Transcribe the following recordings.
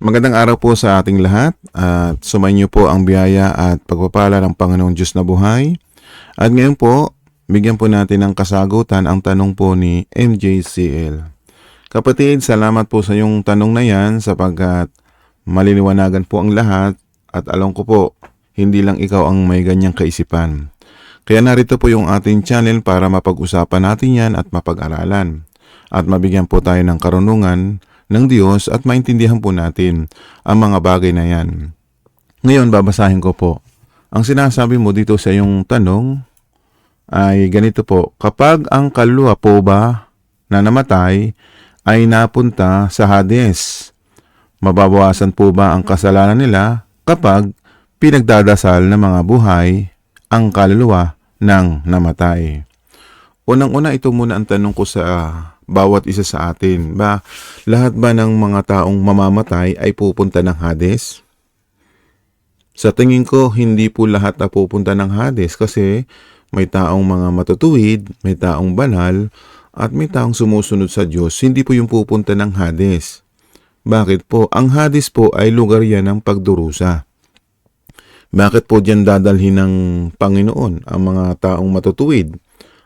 Magandang araw po sa ating lahat at sumayin niyo po ang biyaya at pagpapala ng Panginoong Diyos na buhay. At ngayon po, bigyan po natin ng kasagutan ang tanong po ni MJCL. Kapatid, salamat po sa yung tanong na yan sapagkat maliliwanagan po ang lahat at alam ko po, hindi lang ikaw ang may ganyang kaisipan. Kaya narito po yung ating channel para mapag-usapan natin yan at mapag-aralan. At mabigyan po tayo ng karunungan ng Diyos at maintindihan po natin ang mga bagay na yan. Ngayon, babasahin ko po. Ang sinasabi mo dito sa yung tanong ay ganito po. Kapag ang kaluluwa po ba na namatay ay napunta sa Hades, mababawasan po ba ang kasalanan nila kapag pinagdadasal ng mga buhay ang kaluluwa ng namatay? Unang-una, ito muna ang tanong ko sa bawat isa sa atin. Ba, lahat ba ng mga taong mamamatay ay pupunta ng Hades? Sa tingin ko, hindi po lahat na pupunta ng Hades kasi may taong mga matutuwid, may taong banal, at may taong sumusunod sa Diyos. Hindi po yung pupunta ng Hades. Bakit po? Ang Hades po ay lugar yan ng pagdurusa. Bakit po diyan dadalhin ng Panginoon ang mga taong matutuwid,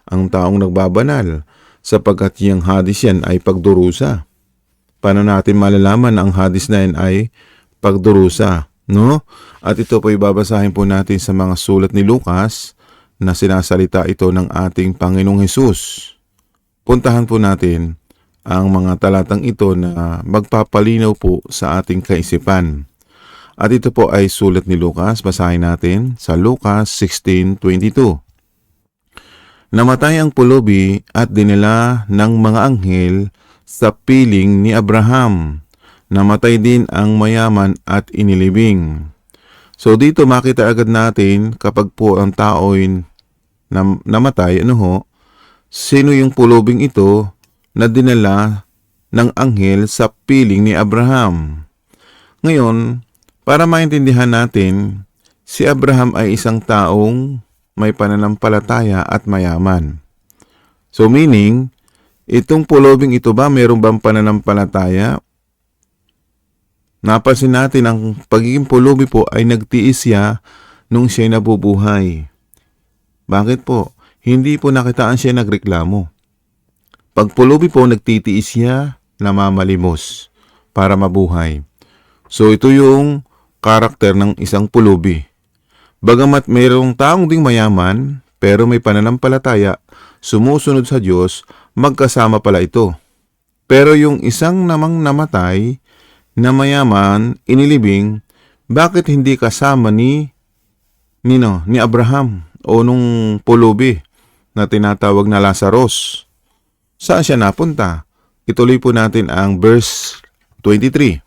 ang taong nagbabanal, sapagkat yung Hades yan ay pagdurusa. Paano natin malalaman na ang Hades na yan ay pagdurusa? No? At ito po ibabasahin po natin sa mga sulat ni Lucas na sinasalita ito ng ating Panginoong Hesus. Puntahan po natin ang mga talatang ito na magpapalinaw po sa ating kaisipan. At ito po ay sulat ni Lucas. Basahin natin sa Lucas 16.22. Namatay ang pulubi at dinala ng mga anghel sa piling ni Abraham. Namatay din ang mayaman at inilibing. So dito makita agad natin kapag po ang tao'y nam- namatay, ano ho, sino yung pulubing ito na dinala ng anghel sa piling ni Abraham. Ngayon, para maintindihan natin, si Abraham ay isang taong may pananampalataya at mayaman. So meaning, itong pulubing ito ba mayroong bang pananampalataya? Napansin natin ang pagiging pulubi po ay nagtiis siya nung siya'y nabubuhay. Bakit po? Hindi po nakitaan siya nagreklamo. Pag pulubi po, nagtitiis siya, namamalimos para mabuhay. So ito yung karakter ng isang pulubi. Bagamat mayroong taong ding mayaman, pero may pananampalataya, sumusunod sa Diyos, magkasama pala ito. Pero yung isang namang namatay, na mayaman, inilibing, bakit hindi kasama ni nino, ni Abraham o nung pulubi na tinatawag na Lazarus? Saan siya napunta? Ituloy po natin ang verse 23.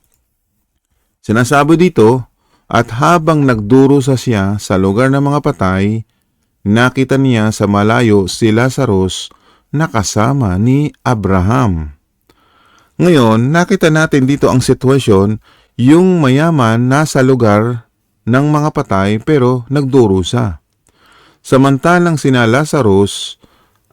Sinasabi dito, at habang nagdurusa siya sa lugar ng mga patay, nakita niya sa malayo si Lazarus na kasama ni Abraham. Ngayon, nakita natin dito ang sitwasyon, yung mayaman nasa lugar ng mga patay pero nagdurusa. Samantalang sina Lazarus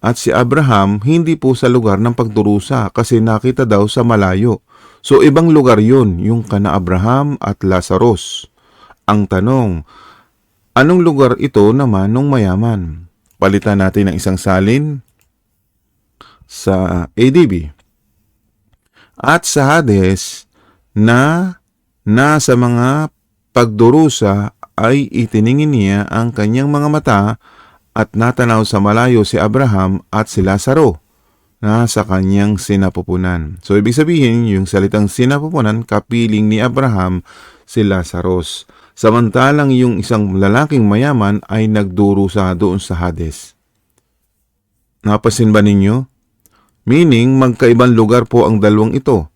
at si Abraham hindi po sa lugar ng pagdurusa kasi nakita daw sa malayo. So ibang lugar yun, yung kana Abraham at Lazarus. Ang tanong, anong lugar ito naman nung mayaman? Palitan natin ng isang salin sa ADB. At sa Hades na nasa mga pagdurusa ay itiningin niya ang kanyang mga mata at natanaw sa malayo si Abraham at si Lazaro na sa kanyang sinapupunan. So ibig sabihin, yung salitang sinapupunan, kapiling ni Abraham si Lazarus. Samantalang yung isang lalaking mayaman ay nagdurusa doon sa Hades. Napasin ba ninyo? Meaning, magkaibang lugar po ang dalawang ito.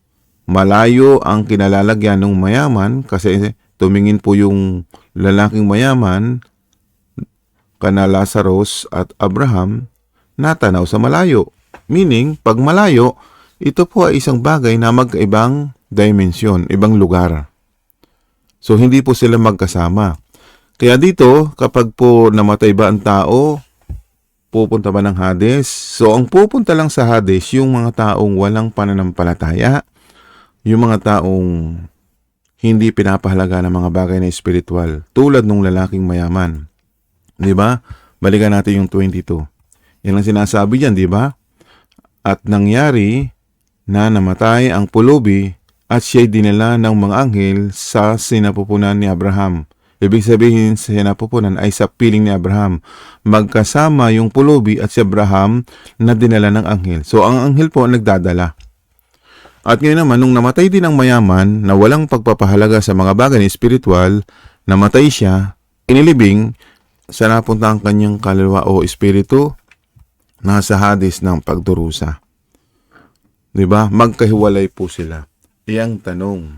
Malayo ang kinalalagyan ng mayaman kasi tumingin po yung lalaking mayaman kana Lazarus at Abraham natanaw sa malayo. Meaning, pag malayo, ito po ay isang bagay na magkaibang dimension, ibang lugar. So, hindi po sila magkasama. Kaya dito, kapag po namatay ba ang tao, pupunta ba ng Hades? So, ang pupunta lang sa Hades, yung mga taong walang pananampalataya, yung mga taong hindi pinapahalaga ng mga bagay na espiritual tulad nung lalaking mayaman. 'Di ba? Balikan natin yung 22. Yan ang sinasabi diyan, 'di ba? At nangyari na namatay ang pulubi at siya'y dinala ng mga anghel sa sinapupunan ni Abraham. Ibig sabihin sa sinapupunan ay sa piling ni Abraham. Magkasama yung pulubi at si Abraham na dinala ng anghel. So ang anghel po ang nagdadala. At ngayon naman, nung namatay din ang mayaman na walang pagpapahalaga sa mga bagay na espiritual, namatay siya, inilibing, sa napunta ang kanyang kaluluwa o espiritu, nasa hadis ng pagdurusa. 'Di ba? Magkahiwalay po sila. Iyang tanong,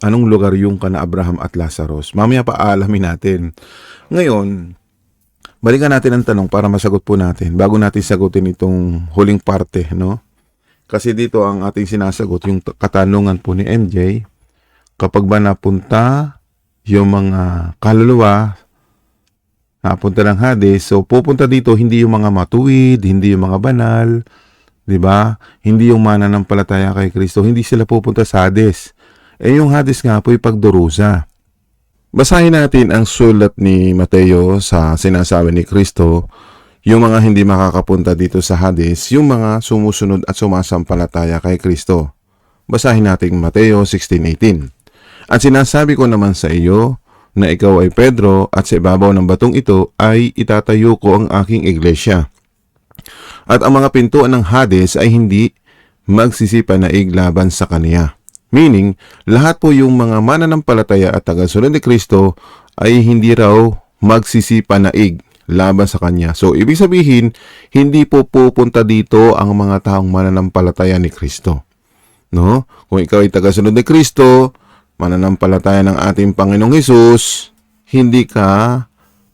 anong lugar yung kana Abraham at Lazarus? Mamaya pa aalamin natin. Ngayon, balikan natin ang tanong para masagot po natin bago natin sagutin itong huling parte, no? Kasi dito ang ating sinasagot, yung katanungan po ni MJ, kapag ba napunta yung mga kaluluwa, napunta ng Hades, so pupunta dito hindi yung mga matuwid, hindi yung mga banal, 'di ba? Hindi yung mananampalataya kay Kristo, hindi sila pupunta sa Hades. Eh yung Hades nga po ay pagdurusa. Basahin natin ang sulat ni Mateo sa sinasabi ni Kristo, yung mga hindi makakapunta dito sa Hades, yung mga sumusunod at sumasampalataya kay Kristo. Basahin natin Mateo 16:18. At sinasabi ko naman sa iyo na ikaw ay Pedro at sa ibabaw ng batong ito ay itatayo ko ang aking iglesia. At ang mga pintuan ng Hades ay hindi magsisipa na iglaban sa kaniya. Meaning, lahat po yung mga mananampalataya at tagasunod ni Kristo ay hindi raw magsisipa na ig laban sa kanya. So, ibig sabihin, hindi po pupunta dito ang mga taong mananampalataya ni Kristo. No? Kung ikaw ay tagasunod ni Kristo, mananampalataya ng ating Panginoong Hesus, hindi ka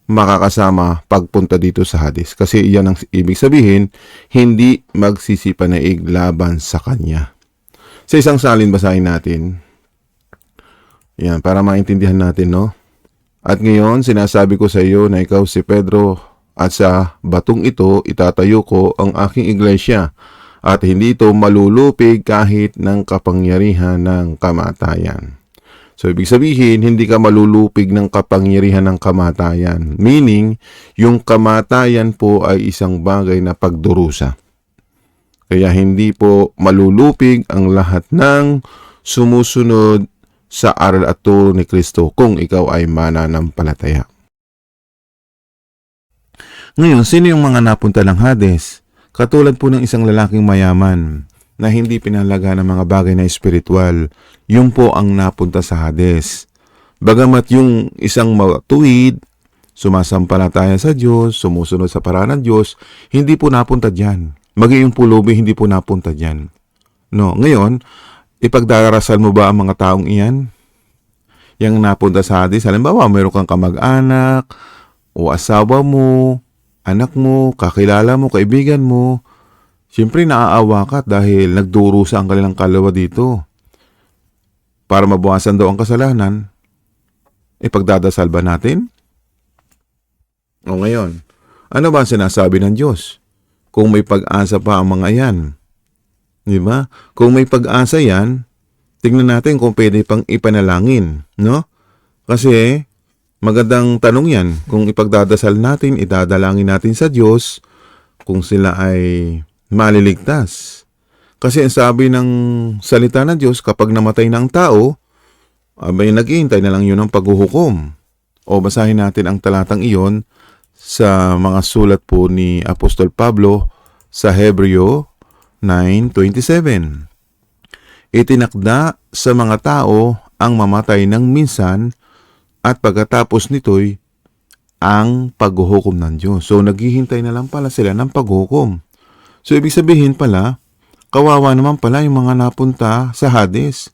makakasama pagpunta dito sa Hades. Kasi iyan ang ibig sabihin, hindi magsisipa na iglaban sa Kanya. Sa isang salin, basahin natin. Yan, para maintindihan natin, no? At ngayon, sinasabi ko sa iyo na ikaw si Pedro at sa batong ito itatayo ko ang aking iglesia at hindi ito malulupig kahit ng kapangyarihan ng kamatayan. So, ibig sabihin, hindi ka malulupig ng kapangyarihan ng kamatayan. Meaning, yung kamatayan po ay isang bagay na pagdurusa. Kaya hindi po malulupig ang lahat ng sumusunod sa aral at turo ni Kristo kung ikaw ay mananampalataya. Ngayon, sino yung mga napunta ng Hades? Katulad po ng isang lalaking mayaman na hindi pinalaga ng mga bagay na espiritual. Yung po ang napunta sa Hades. Bagamat yung isang matuwid, sumasampalataya sa Diyos, sumusunod sa paraan ng Diyos, hindi po napunta dyan. Maging yung pulubi, hindi po napunta dyan. No, ngayon, ipagdarasal mo ba ang mga taong iyan? Yang napunta sa Hades, halimbawa, mayroon kang kamag-anak, o asawa mo, anak mo, kakilala mo, kaibigan mo, Siyempre naaawa ka dahil nagdurusa ang kanilang kalawa dito. Para mabawasan daw ang kasalanan, e pagdadasal ba natin? O ngayon, ano ba ang sinasabi ng Diyos? Kung may pag-asa pa ang mga yan. Di ba? Kung may pag-asa yan, tingnan natin kung pwede pang ipanalangin. No? Kasi magandang tanong yan. Kung ipagdadasal natin, idadalangin natin sa Diyos, kung sila ay maliligtas. Kasi ang sabi ng salita ng Diyos, kapag namatay ng tao, abay naghihintay na lang yun ng paghuhukom. O basahin natin ang talatang iyon sa mga sulat po ni Apostol Pablo sa Hebreo 9.27. Itinakda sa mga tao ang mamatay ng minsan at pagkatapos nito'y ang paghuhukom ng Diyos. So naghihintay na lang pala sila ng paghuhukom. So, ibig sabihin pala, kawawa naman pala yung mga napunta sa Hades.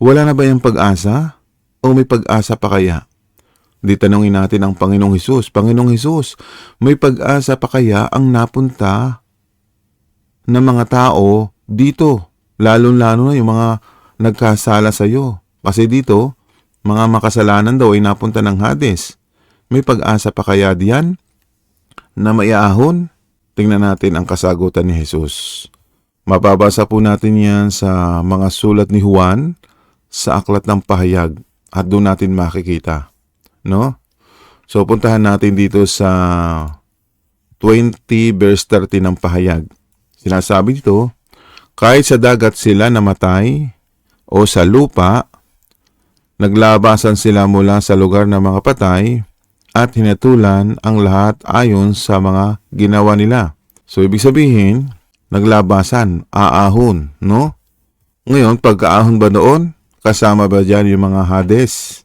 Wala na ba yung pag-asa? O may pag-asa pa kaya? Di tanongin natin ang Panginoong Hesus. Panginoong Hesus, may pag-asa pa kaya ang napunta ng mga tao dito? Lalo-lalo na yung mga nagkasala sa iyo. Kasi dito, mga makasalanan daw ay napunta ng Hades. May pag-asa pa kaya diyan na maiahon? Tingnan natin ang kasagutan ni Jesus. Mababasa po natin yan sa mga sulat ni Juan, sa aklat ng pahayag at doon natin makikita. No? So, puntahan natin dito sa 20 verse 30 ng pahayag. Sinasabi dito, kahit sa dagat sila namatay o sa lupa, naglabasan sila mula sa lugar ng mga patay at hinatulan ang lahat ayon sa mga ginawa nila. So, ibig sabihin, naglabasan, aahon, no? Ngayon, pagkaahon ba noon, kasama ba dyan yung mga Hades?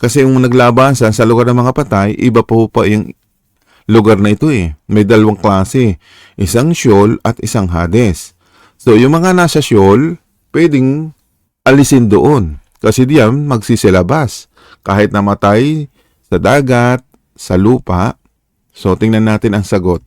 Kasi yung naglabasan sa lugar ng mga patay, iba po pa yung lugar na ito eh. May dalawang klase. Isang Sheol at isang Hades. So, yung mga nasa Sheol, pwedeng alisin doon. Kasi diyan magsisilabas. Kahit namatay sa dagat, sa lupa. So, tingnan natin ang sagot.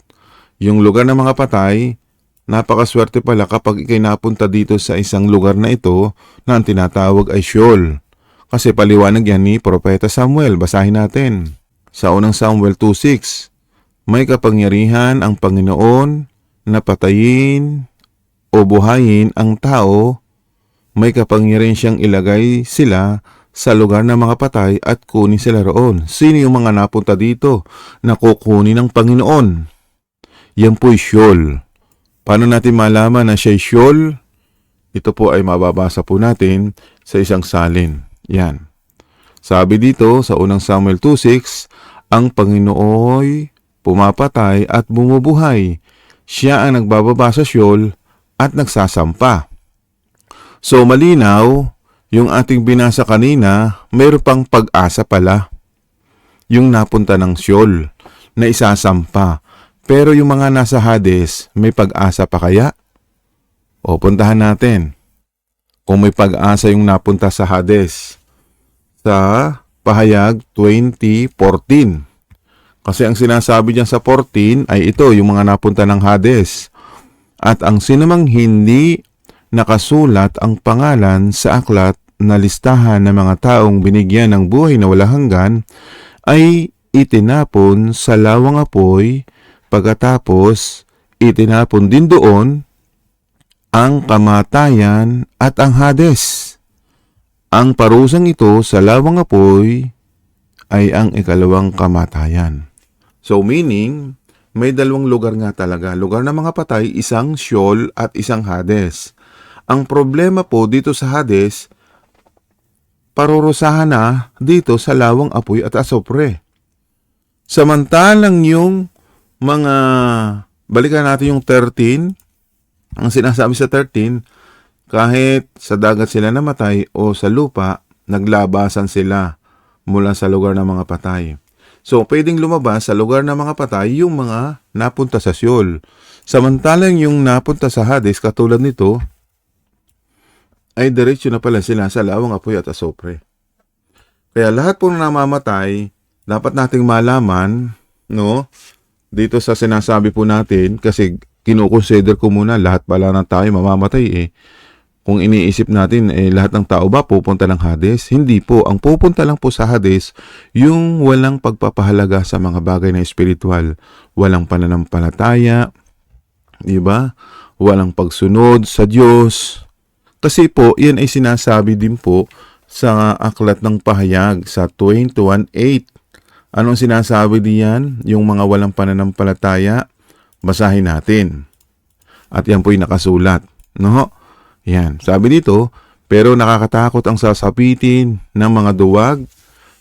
Yung lugar ng mga patay, napakaswerte pala kapag ikay napunta dito sa isang lugar na ito na ang tinatawag ay Sheol. Kasi paliwanag yan ni Propeta Samuel. Basahin natin. Sa unang Samuel 2.6 May kapangyarihan ang Panginoon na patayin o buhayin ang tao. May kapangyarihan siyang ilagay sila sa lugar ng mga patay at kunin sila roon. Sino yung mga napunta dito na kukunin ng Panginoon? Yan po'y Sheol. Paano natin malaman na siya'y Sheol? Ito po ay mababasa po natin sa isang salin. Yan. Sabi dito sa unang Samuel 2.6, ang Panginooy pumapatay at bumubuhay. Siya ang nagbababa sa Sheol at nagsasampa. So malinaw, yung ating binasa kanina, mayroon pang pag-asa pala. Yung napunta ng Sheol na isasampa. Pero yung mga nasa Hades, may pag-asa pa kaya? O puntahan natin. Kung may pag-asa yung napunta sa Hades sa pahayag 2014. Kasi ang sinasabi diyan sa 14 ay ito, yung mga napunta ng Hades. At ang sinumang hindi nakasulat ang pangalan sa aklat na listahan ng mga taong binigyan ng buhay na wala hanggan ay itinapon sa lawang apoy pagkatapos itinapon din doon ang kamatayan at ang Hades. Ang parusang ito sa lawang apoy ay ang ikalawang kamatayan. So meaning, may dalawang lugar nga talaga. Lugar ng mga patay, isang Sheol at isang Hades. Ang problema po dito sa Hades, parurusahan na dito sa lawang apoy at asopre. Samantalang yung mga, balikan natin yung 13, ang sinasabi sa 13, kahit sa dagat sila namatay o sa lupa, naglabasan sila mula sa lugar ng mga patay. So, pwedeng lumabas sa lugar ng mga patay yung mga napunta sa Sheol. Samantalang yung napunta sa Hades, katulad nito, ay diretsyo na pala sila sa lawang apoy at asopre. Kaya lahat po na namamatay, dapat nating malaman, no, dito sa sinasabi po natin, kasi kinukonsider ko muna lahat pala ng tayo mamamatay eh. Kung iniisip natin, eh, lahat ng tao ba pupunta ng Hades? Hindi po. Ang pupunta lang po sa Hades, yung walang pagpapahalaga sa mga bagay na espiritual. Walang pananampalataya, di ba? Walang pagsunod sa Diyos. Kasi po, yan ay sinasabi din po sa aklat ng pahayag sa 21.8. Anong sinasabi diyan? Yung mga walang pananampalataya, basahin natin. At yan po'y nakasulat. No? Yan. Sabi dito, pero nakakatakot ang sasapitin ng mga duwag,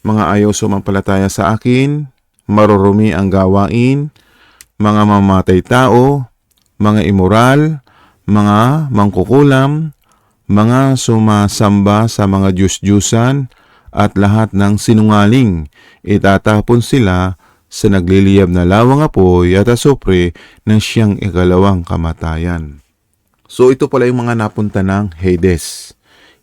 mga ayaw sumampalataya sa akin, marurumi ang gawain, mga mamatay tao, mga immoral, mga mangkukulam, mga sumasamba sa mga Diyos-Diyusan, at lahat ng sinungaling. Itatapon sila sa nagliliyab na lawang apoy at asupre ng siyang ikalawang kamatayan. So ito pala yung mga napunta ng Hades.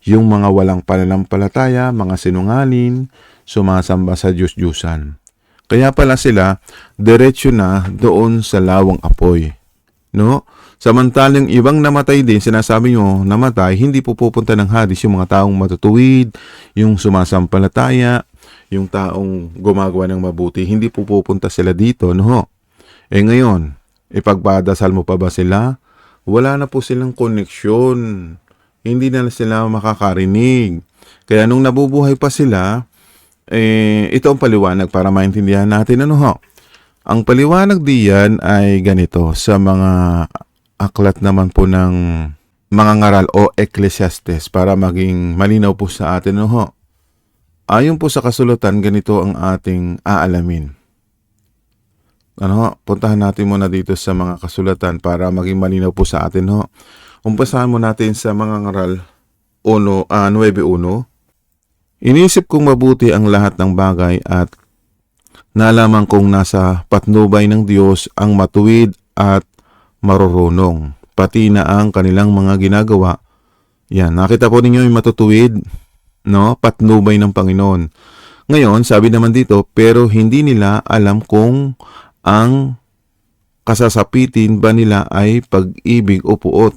Yung mga walang pananampalataya, mga sinungaling, sumasamba sa Diyos-Diyusan. Kaya pala sila diretsyo na doon sa lawang apoy. No? Samantalang ibang namatay din, sinasabi nyo, namatay, hindi po pupunta ng Hades yung mga taong matutuwid, yung sumasampalataya, yung taong gumagawa ng mabuti, hindi po pupunta sila dito, no? Eh ngayon, ipagpadasal mo pa ba sila? Wala na po silang koneksyon. hindi na sila makakarinig. Kaya nung nabubuhay pa sila, eh, ito ang paliwanag para maintindihan natin ano ho. Ang paliwanag diyan ay ganito sa mga aklat naman po ng mga ngaral o Ecclesiastes para maging malinaw po sa atin ho. Ayon po sa kasulatan, ganito ang ating aalamin. Ano ho, puntahan natin muna dito sa mga kasulatan para maging malinaw po sa atin ho. Umpisahan mo natin sa mga ngaral 1, ah, 9.1. Inisip kong mabuti ang lahat ng bagay at nalaman kong nasa patnubay ng Diyos ang matuwid at marurunong, pati na ang kanilang mga ginagawa. Yan, nakita po ninyo yung matutuwid, no? Patnubay ng Panginoon. Ngayon, sabi naman dito, pero hindi nila alam kung ang kasasapitin ba nila ay pag-ibig o puot.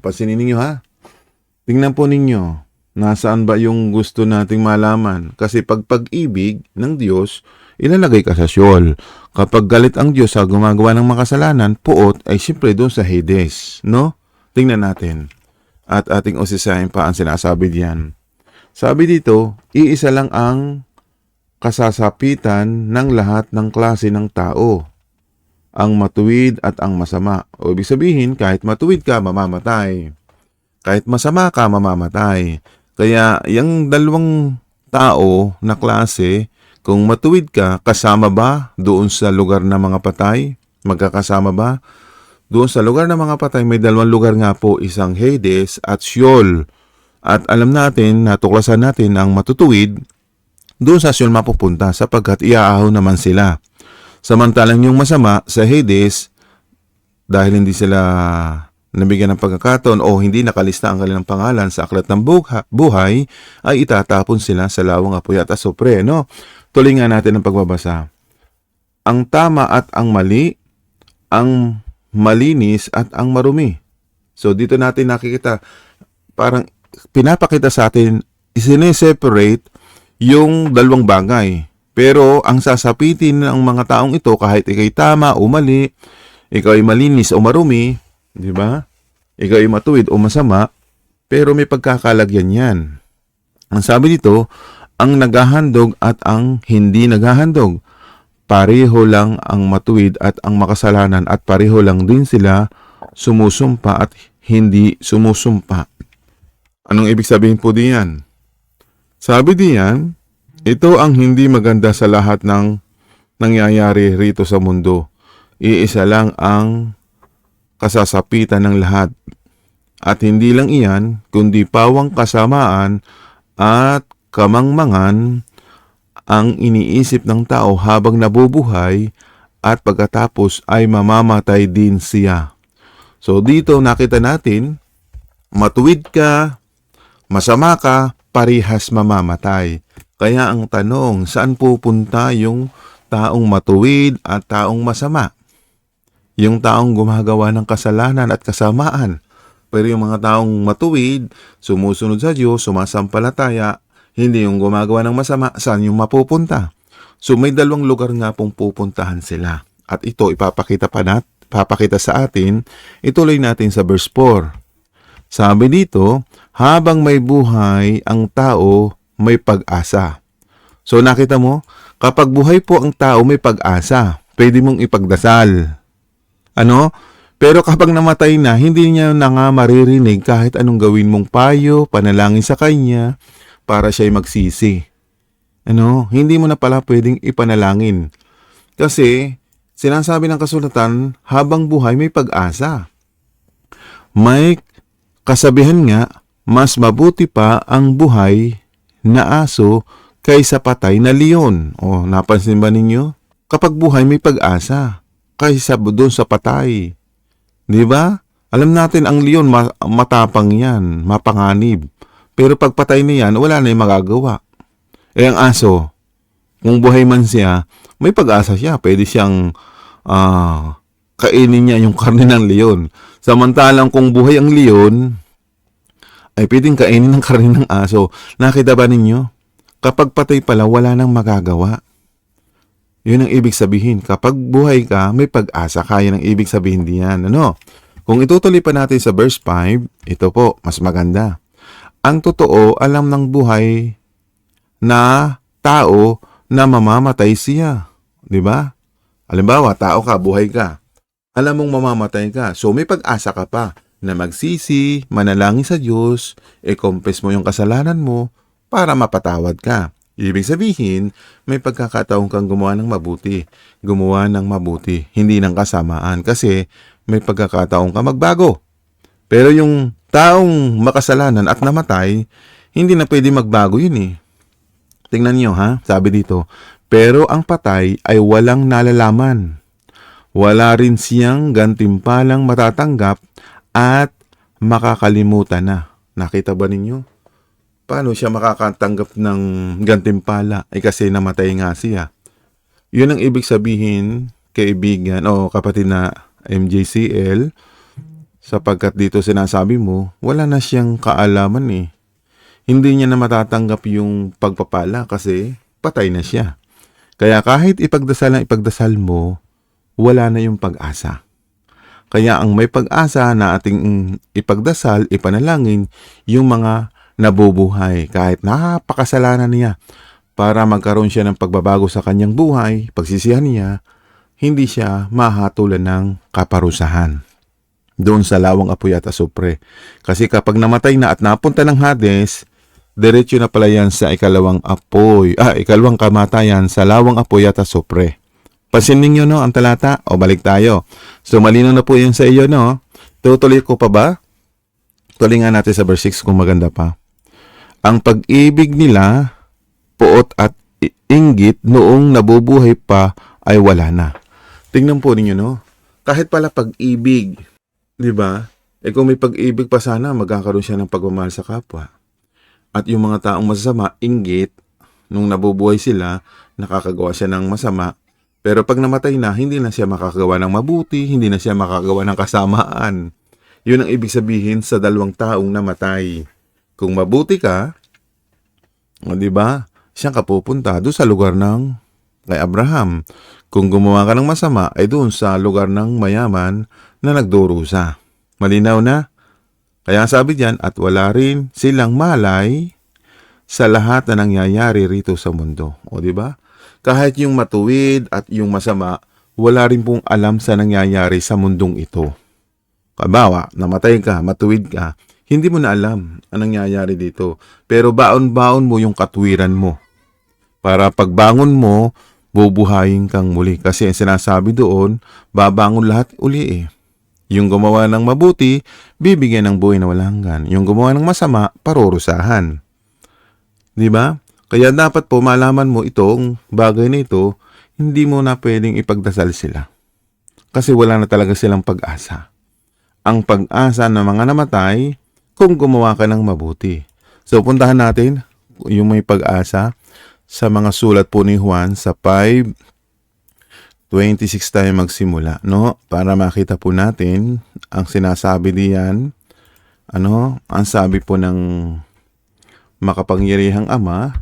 Pansinin ninyo ha. Tingnan po ninyo, nasaan ba yung gusto nating malaman? Kasi pag pag-ibig ng Diyos, ilalagay ka sa siyol. Kapag galit ang Diyos sa gumagawa ng makasalanan, puot ay siyempre doon sa Hades. No? Tingnan natin. At ating usisahin pa ang sinasabi diyan. Sabi dito, iisa lang ang kasasapitan ng lahat ng klase ng tao. Ang matuwid at ang masama. O ibig sabihin, kahit matuwid ka, mamamatay. Kahit masama ka, mamamatay. Kaya, yung dalawang tao na klase, kung matuwid ka, kasama ba doon sa lugar ng mga patay? Magkakasama ba? Doon sa lugar ng mga patay, may dalawang lugar nga po, isang Hades at Sheol. At alam natin, natuklasan natin ang matutuwid, doon sa Sheol mapupunta sapagkat iaahaw naman sila. Samantalang yung masama sa Hades, dahil hindi sila nabigyan ng pagkakataon o hindi nakalista ang kanilang pangalan sa aklat ng buha- buhay, ay itatapon sila sa lawang apoy at asupre. No? Tuloy nga natin ang pagbabasa. Ang tama at ang mali, ang malinis at ang marumi. So dito natin nakikita, parang pinapakita sa atin, isineseparate yung dalawang bagay. Pero ang sasapitin ng mga taong ito, kahit ikay tama o mali, ikaw malinis o marumi, di ba? Ikaw ay matuwid o masama, pero may pagkakalagyan yan. Ang sabi dito, ang naghahandog at ang hindi naghahandog. Pareho lang ang matuwid at ang makasalanan at pareho lang din sila sumusumpa at hindi sumusumpa. Anong ibig sabihin po diyan? Sabi diyan, ito ang hindi maganda sa lahat ng nangyayari rito sa mundo. Iisa lang ang kasasapitan ng lahat. At hindi lang iyan, kundi pawang kasamaan at kamangmangan ang iniisip ng tao habang nabubuhay at pagkatapos ay mamamatay din siya. So dito nakita natin, matuwid ka, masama ka, parihas mamamatay. Kaya ang tanong, saan pupunta yung taong matuwid at taong masama? Yung taong gumagawa ng kasalanan at kasamaan. Pero yung mga taong matuwid, sumusunod sa Diyos, sumasampalataya, hindi yung gumagawa ng masama, saan yung mapupunta? So may dalawang lugar nga pong pupuntahan sila. At ito ipapakita pa nat, papakita sa atin, ituloy natin sa verse 4. Sabi dito, habang may buhay ang tao, may pag-asa. So nakita mo, kapag buhay po ang tao, may pag-asa. Pwede mong ipagdasal. Ano? Pero kapag namatay na, hindi niya na nga maririnig kahit anong gawin mong payo, panalangin sa kanya, para siya'y magsisi. Ano? Hindi mo na pala pwedeng ipanalangin. Kasi, sinasabi ng kasulatan, habang buhay may pag-asa. May kasabihan nga, mas mabuti pa ang buhay na aso kaysa patay na leon. O, napansin ba ninyo? Kapag buhay may pag-asa kaysa doon sa patay. Di ba? Alam natin ang leon ma- matapang yan, mapanganib. Pero pag patay na yan, wala na yung magagawa. Eh ang aso, kung buhay man siya, may pag-asa siya. Pwede siyang ah, kainin niya yung karne ng leon. Samantalang kung buhay ang leon, ay pwedeng kainin ng karne ng aso. Nakita ba ninyo? Kapag patay pala, wala nang magagawa. Yun ang ibig sabihin. Kapag buhay ka, may pag-asa. Kaya ng ibig sabihin diyan. Ano? Kung itutuloy pa natin sa verse 5, ito po, mas maganda. Ang totoo, alam ng buhay na tao na mamamatay siya. Di ba? Halimbawa, tao ka, buhay ka. Alam mong mamamatay ka. So may pag-asa ka pa na magsisi, manalangin sa Diyos, i-confess mo yung kasalanan mo para mapatawad ka. Ibig sabihin, may pagkakataon kang gumawa ng mabuti. Gumawa ng mabuti, hindi ng kasamaan. Kasi may pagkakataon ka magbago. Pero yung taong makasalanan at namatay, hindi na pwede magbago yun eh. Tingnan nyo ha, sabi dito, pero ang patay ay walang nalalaman. Wala rin siyang gantimpalang matatanggap at makakalimutan na. Nakita ba ninyo? Paano siya makakatanggap ng gantimpala? Eh kasi namatay nga siya. Yun ang ibig sabihin, kaibigan o kapatid na MJCL, sapagkat dito sinasabi mo, wala na siyang kaalaman eh. Hindi niya na matatanggap yung pagpapala kasi patay na siya. Kaya kahit ipagdasal ang ipagdasal mo, wala na yung pag-asa. Kaya ang may pag-asa na ating ipagdasal, ipanalangin, yung mga nabubuhay kahit napakasalanan niya para magkaroon siya ng pagbabago sa kanyang buhay, pagsisihan niya, hindi siya mahatulan ng kaparusahan doon sa lawang apoy at asupre. Kasi kapag namatay na at napunta ng Hades, diretso na pala yan sa ikalawang apoy, ah, ikalawang kamatayan sa lawang apoy at asupre. Pansin ninyo no, ang talata, o balik tayo. So malino na po yan sa iyo no. Tutuloy ko pa ba? Tuloy nga natin sa verse 6 kung maganda pa. Ang pag-ibig nila, puot at inggit noong nabubuhay pa ay wala na. Tingnan po ninyo no. Kahit pala pag-ibig, Di ba? Eh kung may pag-ibig pa sana, magkakaroon siya ng pagmamahal sa kapwa. At yung mga taong masama, inggit, nung nabubuhay sila, nakakagawa siya ng masama. Pero pag namatay na, hindi na siya makakagawa ng mabuti, hindi na siya makakagawa ng kasamaan. Yun ang ibig sabihin sa dalawang taong namatay. Kung mabuti ka, o di ba, siyang kapupunta doon sa lugar ng kay Abraham. Kung gumawa ka ng masama, ay doon sa lugar ng mayaman na nagdurusa. Malinaw na? Kaya sabi diyan, at wala rin silang malay sa lahat na nangyayari rito sa mundo. O di ba? Kahit yung matuwid at yung masama, wala rin pong alam sa nangyayari sa mundong ito. Kabawa, namatay ka, matuwid ka, hindi mo na alam ang nangyayari dito. Pero baon-baon mo yung katwiran mo. Para pagbangon mo, bubuhayin kang muli. Kasi ang sinasabi doon, babangon lahat uli eh. Yung gumawa ng mabuti, bibigyan ng buhay na walang hanggan. Yung gumawa ng masama, parurusahan. Di ba? Kaya dapat po malaman mo itong bagay na ito, hindi mo na pwedeng ipagdasal sila. Kasi wala na talaga silang pag-asa. Ang pag-asa ng mga namatay, kung gumawa ka ng mabuti. So puntahan natin yung may pag-asa sa mga sulat po ni Juan sa 5 26 tayo magsimula, no? Para makita po natin ang sinasabi diyan. Ano? Ang sabi po ng makapangyarihang ama,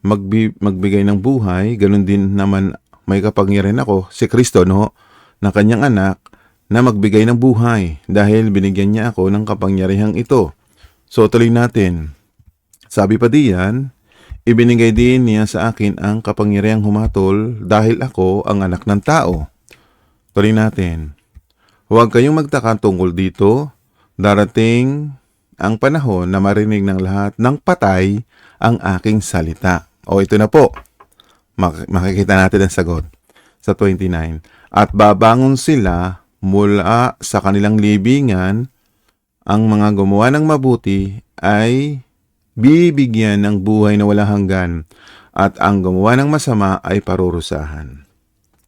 magbi- magbigay ng buhay, ganun din naman may kapangyarihan ako, si Kristo, no? Na kanyang anak, na magbigay ng buhay dahil binigyan niya ako ng kapangyarihang ito. So tuloy natin. Sabi pa diyan, ibinigay din niya sa akin ang kapangyarihang humatol dahil ako ang anak ng tao. Tuloy natin. Huwag kayong magtaka tungkol dito. Darating ang panahon na marinig ng lahat ng patay ang aking salita. O ito na po. Mak- makikita natin ang sagot sa 29. At babangon sila mula sa kanilang libingan ang mga gumawa ng mabuti ay bibigyan ng buhay na walang hanggan at ang gumawa ng masama ay parurusahan.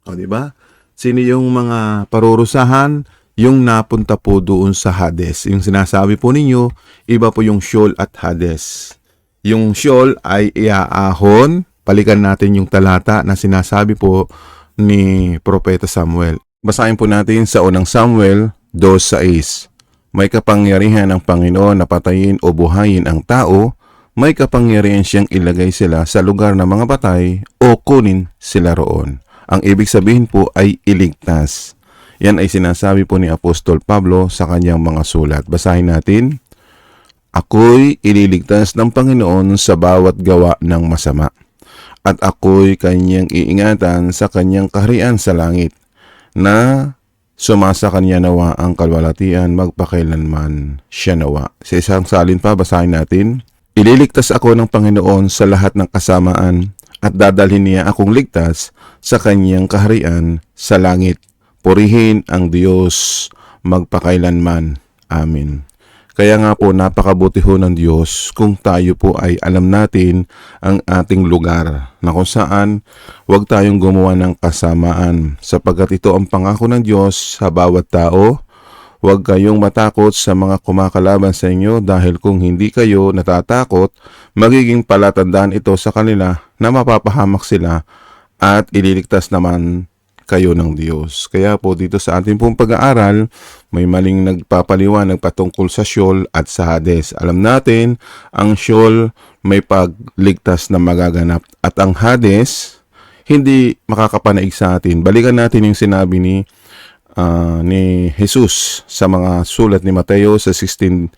O di ba? Sino yung mga parurusahan? Yung napunta po doon sa Hades. Yung sinasabi po ninyo, iba po yung Sheol at Hades. Yung Sheol ay iaahon. Palikan natin yung talata na sinasabi po ni Propeta Samuel. Basahin po natin sa unang Samuel 2.6. May kapangyarihan ng Panginoon na patayin o buhayin ang tao, may kapangyarihan siyang ilagay sila sa lugar ng mga patay o kunin sila roon. Ang ibig sabihin po ay iligtas. Yan ay sinasabi po ni Apostol Pablo sa kanyang mga sulat. Basahin natin. Ako'y ililigtas ng Panginoon sa bawat gawa ng masama. At ako'y kanyang iingatan sa kanyang kaharian sa langit na sumasa kanya nawa ang kalwalatian magpakailanman siya nawa. Sa isang salin pa, basahin natin. Ililigtas ako ng Panginoon sa lahat ng kasamaan at dadalhin niya akong ligtas sa kanyang kaharian sa langit. Purihin ang Diyos magpakailanman. Amen. Kaya nga po napakabuti ho ng Diyos kung tayo po ay alam natin ang ating lugar na kung saan huwag tayong gumawa ng kasamaan sapagkat ito ang pangako ng Diyos sa bawat tao. Huwag kayong matakot sa mga kumakalaban sa inyo dahil kung hindi kayo natatakot, magiging palatandaan ito sa kanila na mapapahamak sila at ililigtas naman kayo ng Diyos. Kaya po dito sa ating pong pag-aaral, may maling nagpapaliwanag patungkol sa Sheol at sa Hades. Alam natin, ang Sheol may pagligtas na magaganap at ang Hades hindi makakapanaig sa atin. Balikan natin yung sinabi ni ah, ni Jesus sa mga sulat ni Mateo sa 16:18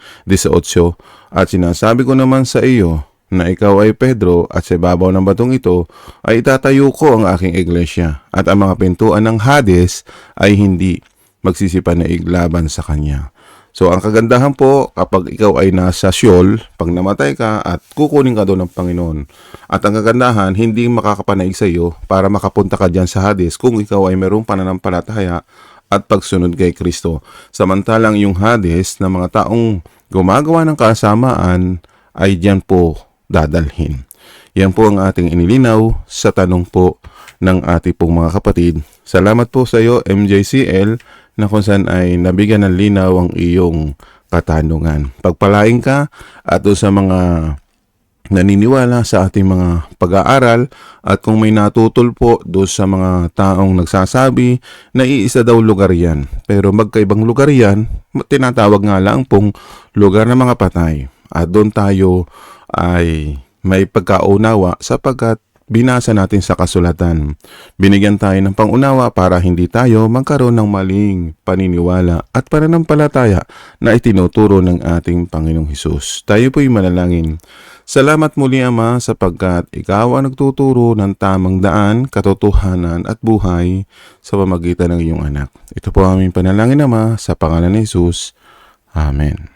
at sinasabi ko naman sa iyo na ikaw ay Pedro at sa ibabaw ng batong ito ay itatayo ko ang aking iglesia at ang mga pintuan ng Hades ay hindi magsisipanaig laban sa kanya. So ang kagandahan po kapag ikaw ay nasa Sheol, pag namatay ka at kukunin ka doon ng Panginoon. At ang kagandahan, hindi makakapanaig sa iyo para makapunta ka dyan sa Hades kung ikaw ay mayroong pananampalataya at pagsunod kay Kristo. Samantalang yung Hades na mga taong gumagawa ng kasamaan ay diyan po dadalhin. Yan po ang ating inilinaw sa tanong po ng ating pong mga kapatid. Salamat po sa iyo MJCL na kung saan ay nabigyan ng linaw ang iyong katanungan. Pagpalain ka at sa mga naniniwala sa ating mga pag-aaral at kung may natutol po doon sa mga taong nagsasabi na iisa daw lugar yan. Pero magkaibang lugar yan, tinatawag nga lang pong lugar ng mga patay. At doon tayo ay may pagkaunawa sapagkat binasa natin sa kasulatan. Binigyan tayo ng pangunawa para hindi tayo magkaroon ng maling paniniwala at pananampalataya na itinuturo ng ating Panginoong Hesus. Tayo po'y manalangin. Salamat muli Ama sapagkat ikaw ang nagtuturo ng tamang daan, katotohanan at buhay sa pamagitan ng iyong anak. Ito po aming panalangin Ama sa pangalan ni Jesus. Amen.